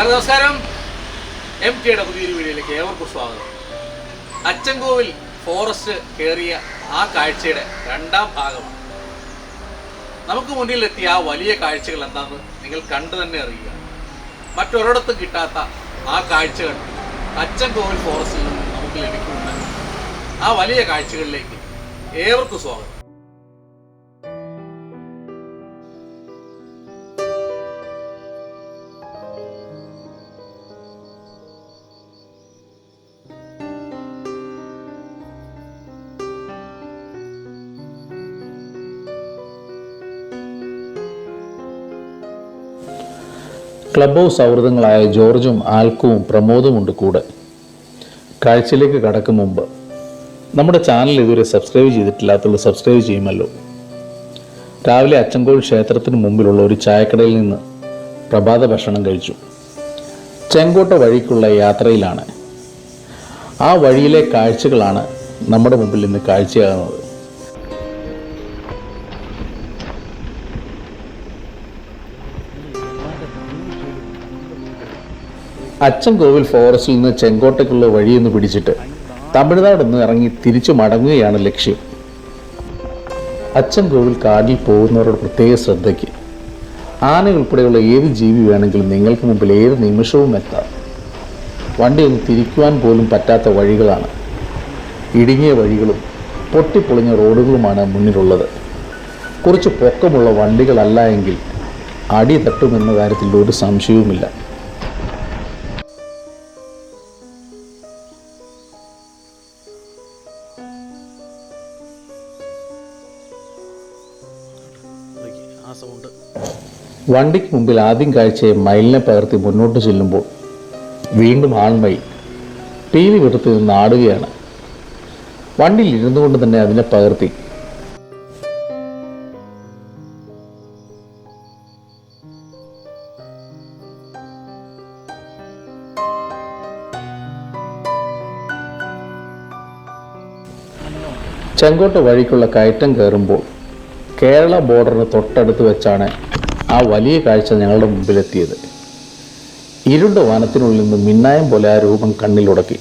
എല്ലാവർക്കും നമസ്കാരം. എം കെയുടെ പുതിയൊരു വീഡിയോയിലേക്ക് ഏവർക്കും സ്വാഗതം. അച്ചൻകോവിൽ ഫോറസ്റ്റ് കയറിയ ആ കാഴ്ചയുടെ രണ്ടാം ഭാഗമാണ്. നമുക്ക് മുന്നിലെത്തിയ ആ വലിയ കാഴ്ചകൾ എന്താണെന്ന് നിങ്ങൾ കണ്ടു തന്നെ അറിയുക. മറ്റൊരിടത്തും കിട്ടാത്ത ആ കാഴ്ചകൾ അച്ചൻകോവിൽ ഫോറസ്റ്റിൽ നിന്ന് നമുക്ക് ലഭിക്കുന്നുണ്ട്. ആ വലിയ കാഴ്ചകളിലേക്ക് ഏവർക്കും സ്വാഗതം. ക്ലബ് ഹൗസ് സൗഹൃദങ്ങളായ ജോർജും ആൽക്കുവും പ്രമോദും ഉണ്ട് കൂടെ. കാഴ്ചയിലേക്ക് കടക്കും മുമ്പ്. നമ്മുടെ ചാനൽ ഇതുവരെ സബ്സ്ക്രൈബ് ചെയ്തിട്ടില്ലാത്തുള്ള സബ്സ്ക്രൈബ് ചെയ്യുമല്ലോ. രാവിലെ അച്ചൻകോൾ ക്ഷേത്രത്തിന് മുമ്പിലുള്ള ഒരു ചായക്കടയിൽ നിന്ന് പ്രഭാത ഭക്ഷണം കഴിച്ചു. ചെങ്കോട്ട വഴിക്കുള്ള യാത്രയിലാണ്. ആ വഴിയിലെ കാഴ്ചകളാണ് നമ്മുടെ മുമ്പിൽ ഇന്ന് കാഴ്ചയാകുന്നത്. അച്ചൻകോവിൽ ഫോറസ്റ്റിൽ നിന്ന് ചെങ്കോട്ടയ്ക്കുള്ള വഴിയെന്ന് പിടിച്ചിട്ട് തമിഴ്നാട് നിന്ന് ഇറങ്ങി തിരിച്ചു മടങ്ങുകയാണ് ലക്ഷ്യം. അച്ചൻകോവിൽ കാടിൽ പോകുന്നവരുടെ പ്രത്യേക ശ്രദ്ധയ്ക്ക്. ആന ഉൾപ്പെടെയുള്ള ഏത് ജീവി വേണമെങ്കിലും നിങ്ങൾക്ക് മുമ്പിൽ ഏത് നിമിഷവും എത്താം. വണ്ടി ഒന്ന് തിരിക്കുവാൻ പോലും പറ്റാത്ത വഴികളാണ്. ഇടുങ്ങിയ വഴികളും പൊട്ടിപ്പൊളിഞ്ഞ റോഡുകളുമാണ് മുന്നിലുള്ളത്. കുറച്ച് പൊക്കമുള്ള വണ്ടികളല്ല എങ്കിൽ അടി തട്ടുമെന്ന കാര്യത്തിൽ ഒരു സംശയവുമില്ല. സൗണ്ട് വണ്ടിക്ക് മുമ്പിൽ ആദ്യം കാഴ്ചയെ മയിലിനെ പകർത്തി മുന്നോട്ട് ചെല്ലുമ്പോൾ വീണ്ടും ആൺമയിൽ പീലി വിടത്തിൽ നിന്ന് ആടുകയാണ്. വണ്ടിയിൽ ഇരുന്നു കൊണ്ട് തന്നെ അതിനെ പകർത്തി. ചെങ്കോട്ട വഴിക്കുള്ള കയറ്റം കയറുമ്പോൾ കേരള ബോർഡറിന് തൊട്ടടുത്ത് വെച്ചാണ് ആ വലിയ കാഴ്ച ഞങ്ങളുടെ മുമ്പിലെത്തിയത്. ഇരുണ്ട വനത്തിനുള്ളിൽ നിന്ന് മിന്നായം പോലെ ആ രൂപം കണ്ണിലുടക്കി.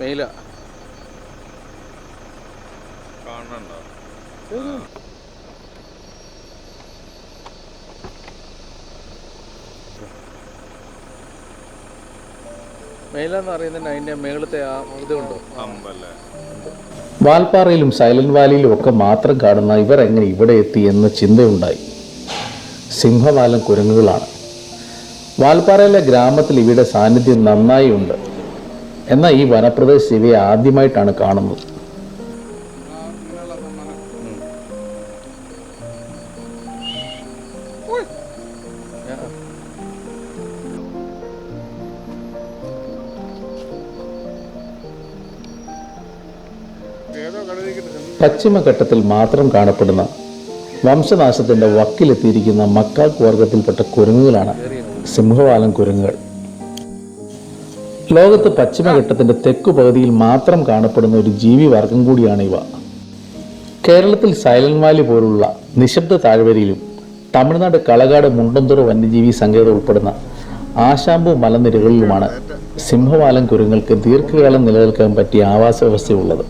മെയില എന്ന് പറയുന്നത് അതിന്റെ മേളത്തെ ആ ഇതുണ്ടോ? വാൽപ്പാറയിലും സൈലന്റ് വാലിയിലും ഒക്കെ മാത്രം കാണുന്ന ഇവർ എങ്ങനെ ഇവിടെ എത്തി എന്ന ചിന്തയുണ്ടായി. സിംഹവാലം കുരങ്ങുകളാണ്. വാൽപ്പാറയിലെ ഗ്രാമത്തിൽ ഇവയുടെ സാന്നിധ്യം നന്നായി ഉണ്ട്. എന്നാൽ ഈ വനപ്രദേശം ഇവയെ ആദ്യമായിട്ടാണ് കാണുന്നത്. പശ്ചിമഘട്ടത്തിൽ മാത്രം കാണപ്പെടുന്ന വംശനാശത്തിന്റെ വക്കിലെത്തിയിരിക്കുന്ന മക്കാക്ക് വർഗത്തിൽപ്പെട്ട കുരങ്ങുകളാണ് സിംഹവാലം കുരങ്ങുകൾ. ലോകത്ത് പശ്ചിമഘട്ടത്തിന്റെ തെക്കു പകുതിയിൽ മാത്രം കാണപ്പെടുന്ന ഒരു ജീവി വർഗം കൂടിയാണ് ഇവ. കേരളത്തിൽ സൈലന്റ് വാലി പോലുള്ള നിശബ്ദ താഴ്വരയിലും തമിഴ്നാട് കളകാട് മുണ്ടന്തുറ വന്യജീവി സങ്കേതം ഉൾപ്പെടുന്ന ആശാമ്പു മലനിരകളിലുമാണ് സിംഹവാലം കുരങ്ങൾക്ക് ദീർഘകാലം നിലനിൽക്കാൻ പറ്റിയ ആവാസ വ്യവസ്ഥയുള്ളത്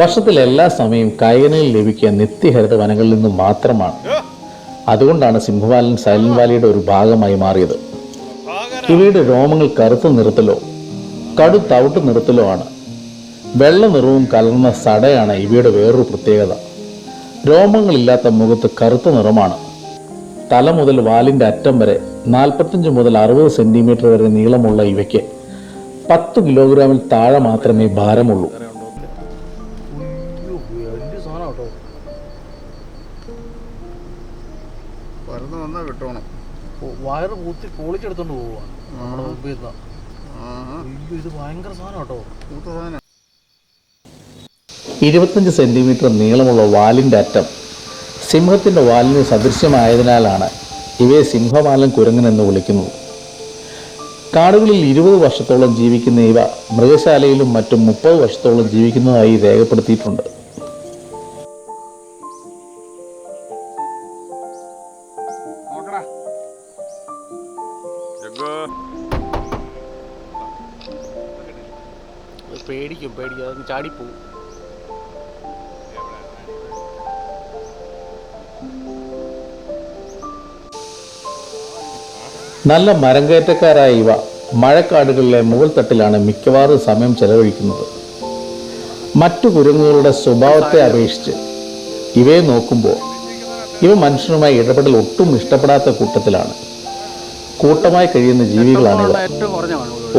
വർഷത്തിൽ എല്ലാ സമയവും കായകനിൽ ലഭിക്കുക നിത്യഹരിത വനങ്ങളിൽ നിന്ന് മാത്രമാണ്. അതുകൊണ്ടാണ് സിംഹവാലൻ സൈലന്റ് വാലിയുടെ ഒരു ഭാഗമായി മാറിയത്. ഇവയുടെ രോമങ്ങൾ കറുത്ത നിറത്തിലോ കടുത്തവിട്ട് നിറത്തിലോ ആണ്. വെള്ള നിറവും കലർന്ന സടയാണ് ഇവയുടെ വേറൊരു പ്രത്യേകത. രോമങ്ങളില്ലാത്ത മുഖത്ത് കറുത്ത നിറമാണ്. തല മുതൽ വാലിന്റെ അറ്റം വരെ നാൽപ്പത്തഞ്ച് മുതൽ അറുപത് സെന്റിമീറ്റർ വരെ നീളമുള്ള ഇവയ്ക്ക് പത്ത് കിലോഗ്രാമിൽ താഴെ മാത്രമേ ഭാരമുള്ളൂ. വയറ് കൂത്തി പൊളിച്ചെടുത്തോണ്ട് പോവാണ് നമ്മുടെ മുമ്പിൽ നിന്ന് അയ്യോ ഇത് ഭയങ്കര സാധനം കേട്ടോ. മൂത്ത സാധനം. ഇരുപത്തഞ്ച് സെന്റിമീറ്റർ നീളമുള്ള വാലിന്റെ അറ്റം സിംഹത്തിന്റെ വാലിന് സദൃശ്യമായതിനാലാണ് ഇവയെ സിംഹവാലൻ കുരങ്ങൻ എന്ന് വിളിക്കുന്നത്. കാടുകളിൽ ഇരുപത് വർഷത്തോളം ജീവിക്കുന്ന ഇവ മൃഗശാലയിലും മറ്റും മുപ്പത് വർഷത്തോളം ജീവിക്കുന്നതായി രേഖപ്പെടുത്തിയിട്ടുണ്ട്. പേടിക്കും പേടിക്കും. അതൊന്ന് ചാടിപ്പോവും. നല്ല മരം കയറ്റക്കാരായ ഇവ മഴക്കാടുകളിലെ മുകൾ തട്ടിലാണ് മിക്കവാറും സമയം ചെലവഴിക്കുന്നത്. മറ്റു കുരങ്ങുകളുടെ സ്വഭാവത്തെ അപേക്ഷിച്ച് ഇവയെ നോക്കുമ്പോൾ ഇവ മനുഷ്യനുമായി ഇടപെടൽ ഒട്ടും ഇഷ്ടപ്പെടാത്ത കൂട്ടത്തിലാണ്. കൂട്ടമായി കഴിയുന്ന കാണുള്ളൂ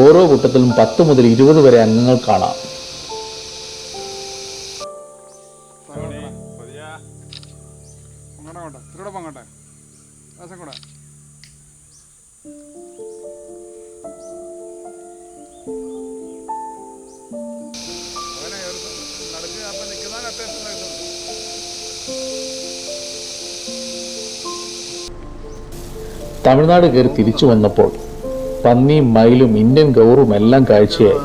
ഓരോ കൂട്ടത്തിലും പത്ത് മുതൽ ഇരുപത് വരെ അംഗങ്ങൾ കാണാം. തമിഴ്നാട് കയറി തിരിച്ചു വന്നപ്പോൾ പന്നിയും മയിലും ഇന്ത്യൻ ഗൗറും എല്ലാം കാഴ്ചയായി.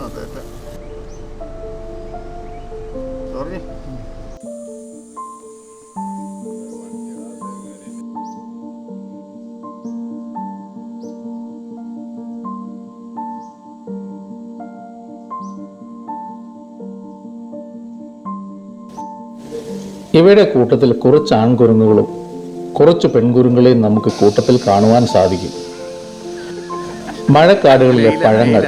ഇവയുടെ കൂട്ടത്തിൽ കുറച്ച് ആൺകുരങ്ങുകളും കുറച്ച് പെൺകുരുങ്ങളെ നമുക്ക് കൂട്ടത്തിൽ കാണുവാൻ സാധിക്കും. മഴക്കാടുകളിലെ പഴങ്ങൾ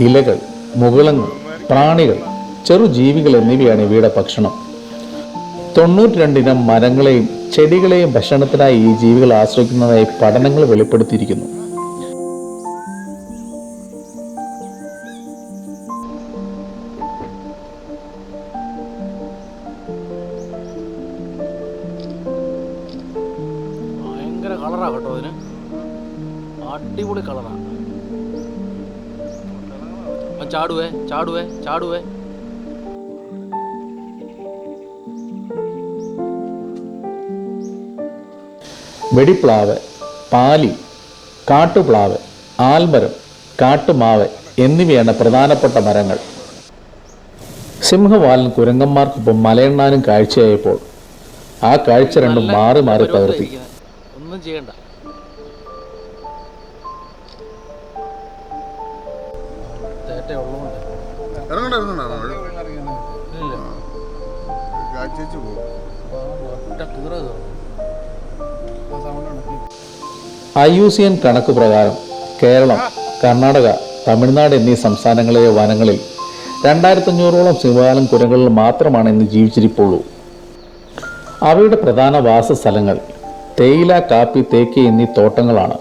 ഇലകൾ മുകുളങ്ങൾ പ്രാണികൾ ചെറു ജീവികൾ എന്നിവയാണ് ഇവയുടെ ഭക്ഷണം. തൊണ്ണൂറ്റി രണ്ടിനം മരങ്ങളെയും ചെടികളെയും ഭക്ഷണത്തിനായി ഈ ജീവികൾ ആശ്രയിക്കുന്നതായി പഠനങ്ങൾ വെളിപ്പെടുത്തിയിരിക്കുന്നു. ഭയങ്കര കളറാ കേട്ടോ അതിന്. അടിപൊളി കളറാണ് അവൻ ചാടുവേ ചാടുവേ ചാടുവേ. വെടിപ്ലാവ് പാലി കാട്ടുപ്ലാവ് ആൽമരം കാട്ടുമാവ് എന്നിവയാണ് പ്രധാനപ്പെട്ട മരങ്ങൾ. സിംഹവാലൻ കുരങ്ങന്മാർക്കൊപ്പം മലയെണ്ണാനും കാഴ്ചയായപ്പോൾ ആ കാഴ്ച രണ്ടും മാറി മാറി പകർത്തി ഒന്നും ചെയ്യണ്ട. തേറ്റ ഉള്ളതുകൊണ്ട് ഇറങ്ങണ്ട ഇറങ്ങണ്ട ഇല്ല. കാച്ചു പോകും. ഒറ്റ കീറ കയറും ഐ യു സി എൻ കണക്ക് പ്രകാരം കേരളം കർണാടക തമിഴ്നാട് എന്നീ സംസ്ഥാനങ്ങളിലെ വനങ്ങളിൽ രണ്ടായിരത്തഞ്ഞൂറോളം സിംഹകാലം കുരങ്ങളിൽ മാത്രമാണ് ഇന്ന് ജീവിച്ചിരിപ്പുള്ളൂ. അവയുടെ പ്രധാന വാസസ്ഥലങ്ങൾ തേയില കാപ്പി തേക്ക് എന്നീ തോട്ടങ്ങളാണ്.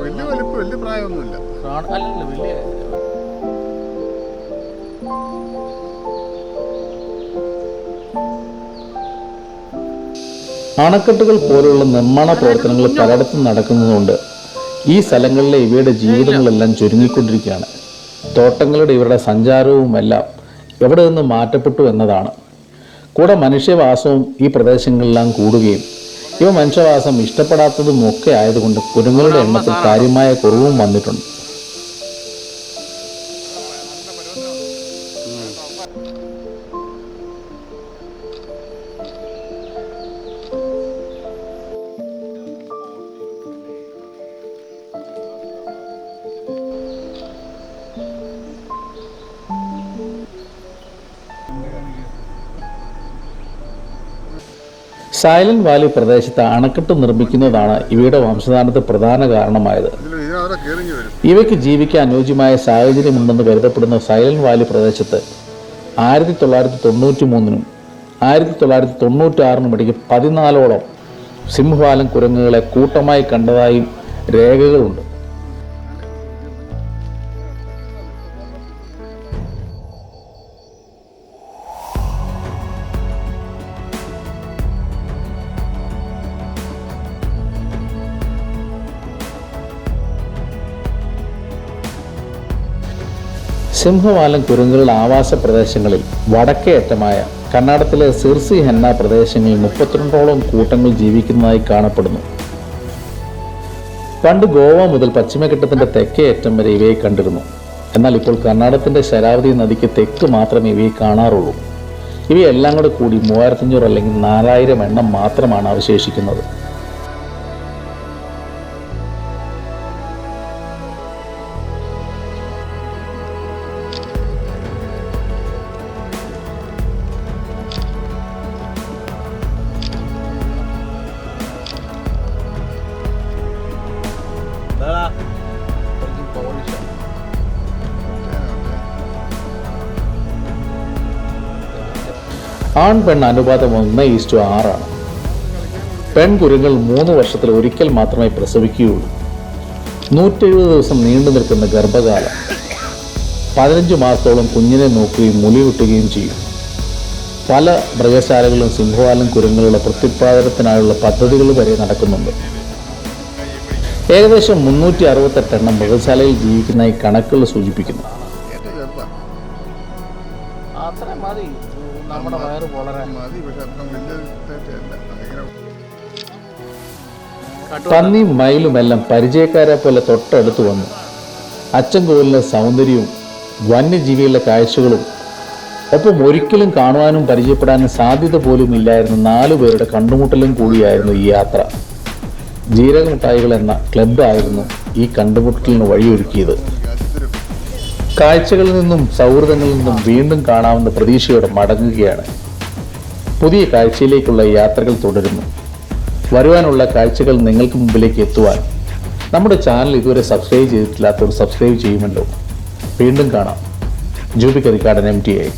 വലിയ വലിപ്പം വലിയ പ്രായമൊന്നുമില്ല. പ്രാണ- അല്ലല്ല വലിയ അണക്കെട്ടുകൾ പോലുള്ള നിർമ്മാണ പ്രവർത്തനങ്ങൾ പലയിടത്തും നടക്കുന്നതുകൊണ്ട് ഈ സ്ഥലങ്ങളിലെ ഇവയുടെ ജീവിതങ്ങളെല്ലാം ചുരുങ്ങിക്കൊണ്ടിരിക്കുകയാണ്. തോട്ടങ്ങളുടെ ഇവരുടെ സഞ്ചാരവും എല്ലാം എവിടെ നിന്ന് മാറ്റപ്പെട്ടു എന്നതാണ്. കൂടെ മനുഷ്യവാസവും ഈ പ്രദേശങ്ങളിലെല്ലാം കൂടുകയും ഇവ മനുഷ്യവാസം ഇഷ്ടപ്പെടാത്തതും ഒക്കെ ആയതുകൊണ്ട് കുരങ്ങളുടെ എണ്ണത്തിൽ കാര്യമായ കുറവും വന്നിട്ടുണ്ട്. സൈലന്റ് വാലി പ്രദേശത്ത് അണക്കെട്ട് നിർമ്മിക്കുന്നതാണ് ഇവയുടെ വംശനാശത്തിന് പ്രധാന കാരണമായത്. ഇവയ്ക്ക് ജീവിക്കാൻ അനുയോജ്യമായ സാഹചര്യമുണ്ടെന്ന് കരുതപ്പെടുന്ന സൈലന്റ് വാലി പ്രദേശത്ത് ആയിരത്തി തൊള്ളായിരത്തി തൊണ്ണൂറ്റി മൂന്നിനും ആയിരത്തി തൊള്ളായിരത്തി തൊണ്ണൂറ്റി ആറിനും ഇടയ്ക്ക് പതിനാലോളം സിംഹവാലം കുരങ്ങുകളെ കൂട്ടമായി കണ്ടതായും രേഖകളുണ്ട്. സിംഹവാലം കുരങ്ങുകളുടെ ആവാസ പ്രദേശങ്ങളിൽ വടക്കേ അറ്റമായ കർണാടകത്തിലെ സിർസി ഹെന്ന പ്രദേശങ്ങളിൽ മുപ്പത്തിരണ്ടോളം കൂട്ടങ്ങൾ ജീവിക്കുന്നതായി കാണപ്പെടുന്നു. പണ്ട് ഗോവ മുതൽ പശ്ചിമഘട്ടത്തിന്റെ തെക്കേ അറ്റം വരെ ഇവയെ കണ്ടിരുന്നു. എന്നാൽ ഇപ്പോൾ കർണാടകത്തിന്റെ ശരാവതി നദിക്ക് തെക്ക് മാത്രമേ ഇവയെ കാണാറുള്ളൂ. ഇവയെല്ലാം കൂടെ കൂടി മൂവായിരത്തഞ്ഞൂറ് അല്ലെങ്കിൽ നാലായിരം എണ്ണം മാത്രമാണ് അവശേഷിക്കുന്നത്. ആൺ പെൺ അനുപാതം ഒന്ന് ഈസ്റ്റു ആറാണ്. പെൺകുരുങ്ങൾ മൂന്ന് വർഷത്തിൽ ഒരിക്കൽ മാത്രമേ പ്രസവിക്കുകയുള്ളൂ. നൂറ്റെഴുപത് ദിവസം നീണ്ടു നിൽക്കുന്ന ഗർഭകാലം. പതിനഞ്ച് മാസത്തോളം കുഞ്ഞിനെ നോക്കുകയും മുലയൂട്ടുകയും ചെയ്യും. പല മൃഗശാലകളിലും സിംഹവാലും കുരുങ്ങളുടെ പ്രത്യുത്പാദനത്തിനായുള്ള പദ്ധതികൾ വരെ നടക്കുന്നുണ്ട്. ഏകദേശം മുന്നൂറ്റി അറുപത്തെട്ട് എണ്ണം മൃഗശാലയിൽ ജീവിക്കുന്നതായി കണക്കുകൾ സൂചിപ്പിക്കുന്നു. അത്ര മതി. നമ്മുടെ വയറ് വളരാൻ മതി പക്ഷെ അത്ര വലിയ പന്നിയും മയിലുമെല്ലാം പരിചയക്കാരെ പോലെ തൊട്ടടുത്ത് വന്നു. അച്ചൻകോവിലിന്റെ സൗന്ദര്യവും വന്യജീവികളുടെ കാഴ്ചകളും ഒപ്പം ഒരിക്കലും കാണുവാനും പരിചയപ്പെടാനും സാധ്യത പോലും ഇല്ലായിരുന്ന നാലു പേരുടെ കണ്ടുമുട്ടലും കൂടിയായിരുന്നു ഈ യാത്ര. ജീരകമുട്ടായികൾ എന്ന ക്ലബ്ബായിരുന്നു ഈ കണ്ടുമുട്ടലിന് വഴിയൊരുക്കിയത്. കാഴ്ചകളിൽ നിന്നും സൗഹൃദങ്ങളിൽ നിന്നും വീണ്ടും കാണാവുന്ന പ്രതീക്ഷയോടെ മടങ്ങുകയാണ്. പുതിയ കാഴ്ചയിലേക്കുള്ള യാത്രകൾ തുടരുന്നു. വരുവാനുള്ള കാഴ്ചകൾ നിങ്ങൾക്ക് മുമ്പിലേക്ക് എത്തുവാൻ നമ്മുടെ ചാനൽ ഇതുവരെ സബ്സ്ക്രൈബ് ചെയ്തിട്ടില്ലാത്തവർ സബ്സ്ക്രൈബ് ചെയ്യുമല്ലോ. വീണ്ടും കാണാം. ജൂബിക് റിക്കാർഡൻ എം ടി ഐ